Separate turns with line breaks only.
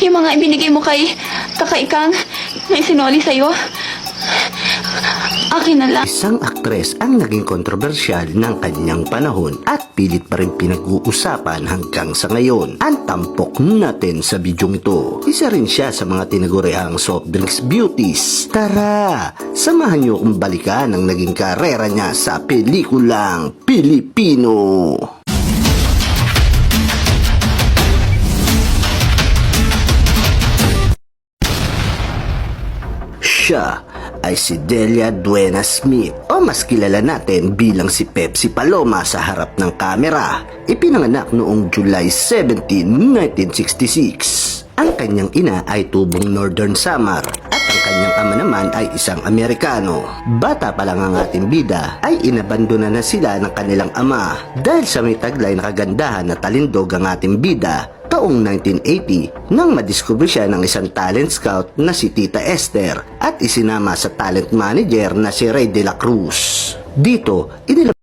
Yung mga ibinigay mo kay kakaikang may sinoli sa'yo. Akin na lang.
Isang aktres ang naging kontrobersyal ng kanyang panahon at pilit pa rin pinag-uusapan hanggang sa ngayon. Ang tampok natin sa bidyong ito. Isa rin siya sa mga tinaguriang soft drinks beauties. Tara, samahan niyo kung balikan ang naging karera niya sa pelikulang Pilipino. Siya ay si Delia Duena Smith o mas kilala natin bilang si Pepsi Paloma sa harap ng kamera. Ipinanganak noong July 17, 1966. Ang kanyang ina ay tubong Northern Samar at ang kanyang ama naman ay isang Amerikano. Bata pa lang ang ating bida ay inabandona na sila ng kanilang ama dahil sa may taglay na kagandahan na talindog ang ating bida taong 1980 nang madiskubre siya ng isang talent scout na si Tita Esther at isinama sa talent manager na si Ray De La Cruz. Dito, inilabas